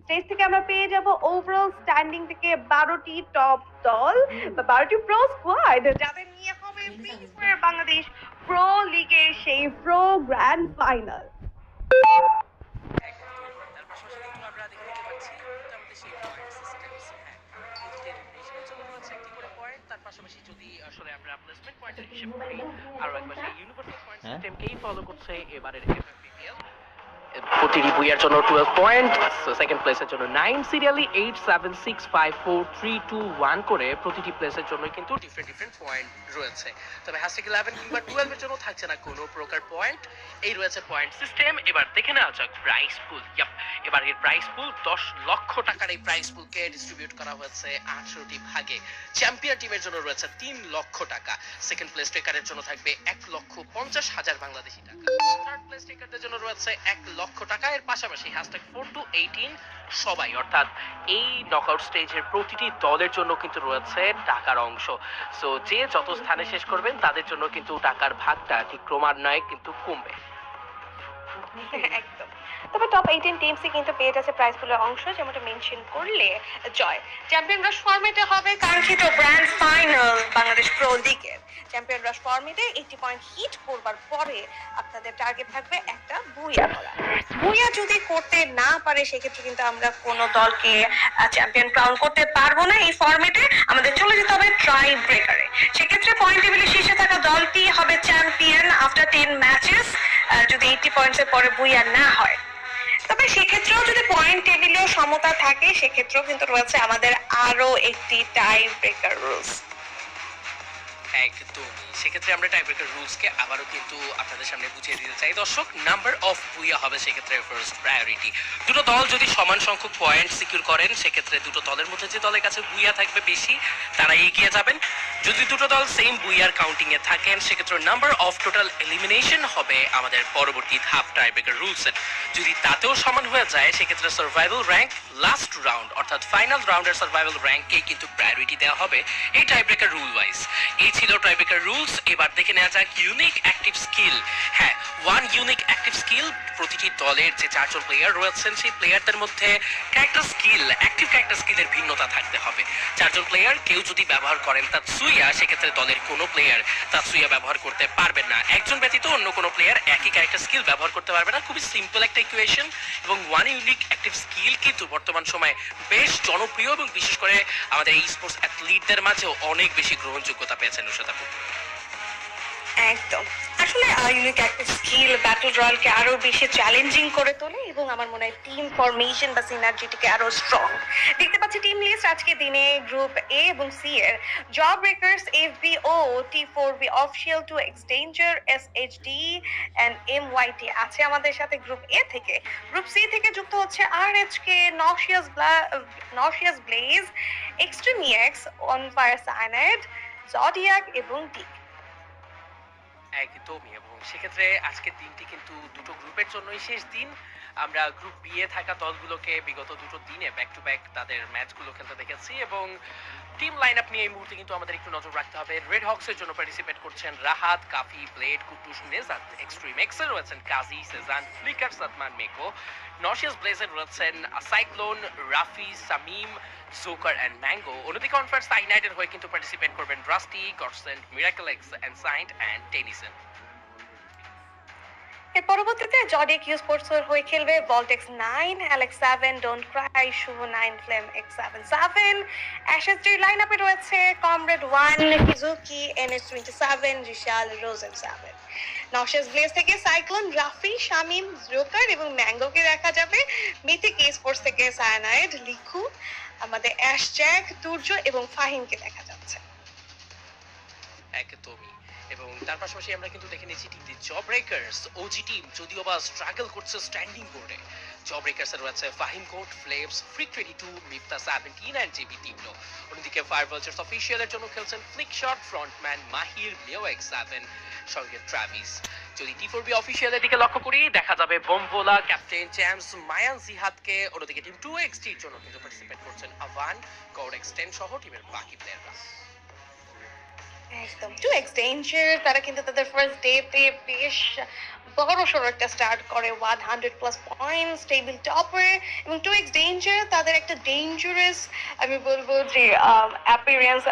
Stage থেকে আমরা পেয়ে যাব ওভারঅল স্ট্যান্ডিং থেকে বারোটি টপ দল বা বারোটি প্রো স্কোয়াড যাদের নিয়ে বাংলাদেশ প্রো লিগের সেই প্রো গ্র্যান্ড ফাইনাল পাশাপাশি যদি আসলে আমরা প্লেসমেন্ট পয়েন্টের হিসেব করি আরও একবার সেই ইউনিভার্সাল পয়েন্ট? সিস্টেমকেই ফলো করছে এবারের এফএফপিএল প্রতিটি বইয়ের জন্য টুয়েলভ পয়েন্ট সেকেন্ড প্লেসের জন্য nine serially eight seven six five four three two one করে প্রতিটি প্লেসের জন্য কিন্তু ডিফারেন্ট ডিফারেন্ট পয়েন্ট রয়েছে। তবে হ্যাশট্যাগ ইলেভেন কিংবা টুয়েলভের জন্য থাকছে না কোনো প্রকার পয়েন্ট এই রয়েছে পয়েন্ট সিস্টেম এবার দেখে নেওয়া যাক প্রাইস পুল ইয়াপ এবার এর প্রাইস পুল দশ লক্ষ টাকার এই প্রাইস পুলকে ডিস্ট্রিবিউট করা হয়েছে আঠারোটি ভাগে। চ্যাম্পিয়ন টিমের জন্য রয়েছে তিন লক্ষ টাকা। সেকেন্ড প্লেস টেকারের জন্য থাকবে এক লক্ষ পঞ্চাশ হাজার বাংলাদেশি টাকা। থার্ড প্লেস টেকারদের জন্য রয়েছে এক লক্ষ টাকা এর পাশাপাশি হ্যাশট্যাগ ফোর টু এইটিন সবাই, অর্থাৎ এই নকআউট স্টেজের প্রতিটি দলের জন্য কিন্তু রয়েছে টাকার অংশ। সো যে যত স্থানে শেষ করবেন, তাদের জন্য কিন্তু টাকার ভাগটা ঠিক ক্রমান্বয়ে কিন্তু কমবে। তবে টপ এইটিন টিমসই কিন্তু পেয়ে যাচ্ছে প্রাইজ পুলের অংশ, যেমনটা মেনশন করলে জয়। চ্যাম্পিয়ন রাশ ফর্মেটে হবে, কাঙ্ক্ষিত গ্র্যান্ড ফাইনাল বাংলাদেশ প্রো লিগের চ্যাম্পিয়ন রাশ ফর্মেটে এইটি পয়েন্ট হিট করবার পরে আপনাদের টার্গেট থাকবে একটা বুইয়া করা বুইয়া যদি করতে না পারে সেক্ষেত্রে কিন্তু আমরা কোনো দলকে চ্যাম্পিয়ন ক্রাউন করতে পারব না এই ফর্মেটে আমাদের চলে যেতে হবে ট্রাই ব্রেকারে সেক্ষেত্রে পয়েন্ট টেবিলে শীর্ষে থাকা দলটি হবে চ্যাম্পিয়ন আফটার টেন ম্যাচেস যদি এইটি পয়েন্টসের পরে বুইয়া না হয়। তবে সেক্ষেত্রেও যদি পয়েন্ট টেবিলেও সমতা থাকে সেক্ষেত্রেও কিন্তু রয়েছে আমাদের আরও একটি টাই ব্রেকার রুলস একদমই সেক্ষেত্রে আমরা টাইব্রেকার রুলসকে আবারও কিন্তু আপনাদের সামনে বুঝিয়ে দিতে চাই। দর্শক নাম্বার অফ বুইয়া হবে সেক্ষেত্রে ফার্স্ট প্রায়োরিটি দুটো দল যদি সমান সংখ্যক পয়েন্ট সিকিউর করেন, সেক্ষেত্রে দুটো দলের মধ্যে যে দলের কাছে বুইয়া থাকবে বেশি, তারা এগিয়ে যাবেন। যদি দুটো দল সেম বুইয়ার কাউন্টিং এ থাকেন, সেক্ষেত্রে নাম্বার অফ টোটাল এলিমিনেশন হবে আমাদের পরবর্তী ধাপ টাইব্রেকার রুলসের যদি তাতেও সমান হয়ে যায়, সেক্ষেত্রে সার্ভাইভাল র্যাঙ্ক লাস্ট রাউন্ড অর্থাৎ ফাইনাল রাউন্ডের সার্ভাইভাল র্যাঙ্ককে কিন্তু প্রায়োরিটি দেওয়া হবে এই টাইব্রেকার রুল ওয়াইজ এই ছিল টাইব্রেকার রুলস এবার দেখে নেওয়া যাক ইউনিক অ্যাক্টিভ স্কিল হ্যাঁ ওয়ান ইউনিক অ্যাক্টিভ স্কিল প্রতিটি দলের যে চারজন প্লেয়ার রয়েছেন, সেই প্লেয়ারদের মধ্যে ক্যারেক্টার স্কিল অ্যাক্টিভ ক্যারেক্টার স্কিলের ভিন্নতা থাকতে হবে। চারজন প্লেয়ার কেউ যদি ব্যবহার করেন তাৎসুইয়া, সেক্ষেত্রে দলের কোনো প্লেয়ার তাৎসুইয়া ব্যবহার করতে পারবেন না। একজন ব্যতীত অন্য কোনো প্লেয়ার একই ক্যারেক্টার স্কিল ব্যবহার করতে পারবে না। খুবই সিম্পল একটা ইকুয়েশন এবং ওয়ান ইউনিক অ্যাক্টিভ স্কিল কিন্তু বর্তমান সময়ে বেশ জনপ্রিয় এবং বিশেষ করে আমাদের এই স্পোর্টস অ্যাথলিটদের মাঝেও অনেক বেশি গ্রহণযোগ্যতা পেয়েছেন নুসাদাপুর একদম। আসলে ইউনিক একটা স্কিল ব্যাটল রয়্যালকে আরও বেশি চ্যালেঞ্জিং করে তোলে এবং আমার মনে হয় টিম ফরমেশন বা সিনার্জিটিকে আরও স্ট্রং দেখতে পাচ্ছি টিম লিস্ট আজকে দিনে গ্রুপ এ এবং সি এর। Job breakers F B O T four B official two exchanger S H D and M Y T আছে আমাদের সাথে গ্রুপ এ থেকে। গ্রুপ সি থেকে যুক্ত হচ্ছে আর H K noxious noxious blaze extremiex on fire cyanide zodiac এবং D একদমই এবং সেক্ষেত্রে আজকের দিনটি কিন্তু দুটো গ্রুপের জন্যই শেষ দিন। আমরা গ্রুপ বি এ থাকা দলগুলোকে বিগত দুটো দিনে ব্যাক টু ব্যাক তাদের ম্যাচগুলো খেলতে দেখেছি এবং টিম লাইন আপ নিয়ে এই মুহূর্তে কিন্তু আমাদের একটু নজর রাখতে হবে। রেড হক্সের জন্য পার্টিসিপেট করছেন Rahat, Kafi, Blade, Kutus Nejat Extreme Excel রয়েছেন Kazi, Sezan, Flicker, Sadman, Meco noxious ব্লেজের রয়েছেন cyclone Rafi, Shamim joker and mango অন্যদিকে কনফারেন্স সাইনাইডের হয়ে কিন্তু পার্টিসিপেট করবেন rusty godsent miracle X and saint and Tennyson পরবর্তীতে জডি কিউ স্পোর্টস এর হয়ে খেলবে Voltex nine Alex seven don't cry Shuvo nine flame X seven seven অ্যাশেস্ট্রির line আপে রয়েছে comrade one Hizuki N S twenty seven Rishal Rosen seven Noxious Blaze থেকে cyclone Rafi Shamim Joker এবং ম্যাঙ্গোকে দেখা যাবে। মিথিক স্পোর্টস থেকে সায়ানাইড লিখু আমাদের অ্যাশ জ্যাক তুর্য এবং ফাহিমকে দেখা যাচ্ছে। একদমই। এবং তার পাশাপাশি আমরা কিন্তু দেখে নিয়েছি team the job breakers OG team যদিও বা স্ট্রাগল করছে স্ট্যান্ডিং বোর্ডে জব ব্রেকার্স এর রয়েছে ফাহিম কোট ফ্লেভস freak twenty two Mifta seventeen and GB টিমলো অন্যদিকে ফায়ার ভালচার্স অফিসিয়ালের জন্য খেলছেন flick shot frontman Mahir Leo X seven সঙ্গে ট্রাভিস যদি টি ফোর বি অফিসিয়ালের দিকে লক্ষ্য করি, দেখা যাবে বোমবোলা ক্যাপ্টেন চ্যাম্পস মায়ান জিহাদকে। অন্যদিকে টিম টু এক্স টির জন্য কিন্তু পার্টিসিপেট করছেন আভান গৌড এক্স টেন সহ টিমের বাকি প্লেয়াররা একদম। টু তারা কিন্তু তাদের ফার্স্ট ডেতে বেশ বড় একটা স্টার্ট করে one hundred plus table topper এবং টু এক্স ডেঞ্জার তাদের একটা ডেঞ্জারাস আমি বলব যে অ্যাপিয়ারেন্স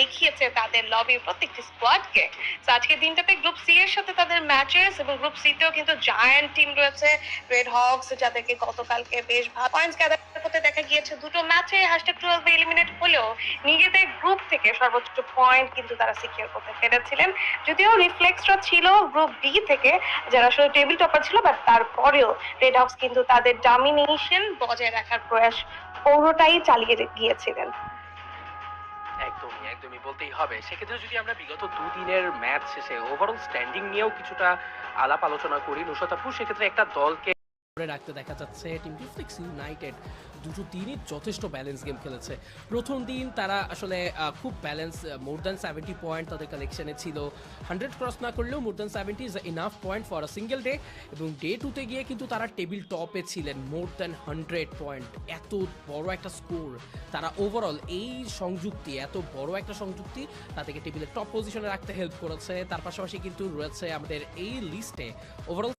দেখিয়েছে তাদের লবির প্রত্যেকটি স্কোয়াডকে তো আজকের দিনটাতে গ্রুপ সি এর সাথে তাদের ম্যাচেস এবং গ্রুপ সিতেও কিন্তু জায়ান্ট টিম রয়েছে। রেড হকস যাদেরকে গতকালকে বেশ ভালো পয়েন্টস গ্যাদার করতে দেখা গিয়েছে, দুটো ম্যাচে হ্যাশট্যাগ টুয়েলভে এলিমিনেট হলেও নিজেদের গ্রুপ থেকে সর্বোচ্চ পয়েন্ট কিন্তু তারা সিকিউর করতে পেরেছিলেন। যদিও রিফ্লেক্সরা ছিল গ্রুপ বি থেকে, যারা আসলে টেবিল টপার ছিল বাট তারপরেও রেড হকস কিন্তু তাদের ডমিনেশন বজায় রাখার প্রয়াস পুরোটাই চালিয়ে গিয়েছিলেন। একদমই একদমই বলতেই হবে। সেক্ষেত্রে যদি আমরা বিগত দুদিনের ম্যাচ শেষে ওভারঅল স্ট্যান্ডিং নিয়েও কিছুটা আলাপ আলোচনা করি নুসরাত আপু, সেক্ষেত্রে একটা দলকে ধরে রাখতে দেখা যাচ্ছে টিম ডিফ্লিক্স ইউনাইটেড দুটো দিনই যথেষ্ট ব্যালেন্স গেম খেলেছে। প্রথম দিন তারা আসলে খুব balance more than seventy point তাদের কালেকশনে ছিল। হান্ড্রেড ক্রস না করলেও more than seventy is enough point for a single day এবং ডে টুতে গিয়ে কিন্তু তারা টেবিল টপে ছিলেন মোর দ্যান হান্ড্রেড পয়েন্ট এত বড় একটা স্কোর তারা ওভারঅল এই সংযুক্তি, এত বড় একটা সংযুক্তি তাদেরকে টেবিলের টপ পজিশনে রাখতে হেল্প করেছে। তার পাশাপাশি কিন্তু রয়েছে আমাদের এই লিস্টে ওভারঅল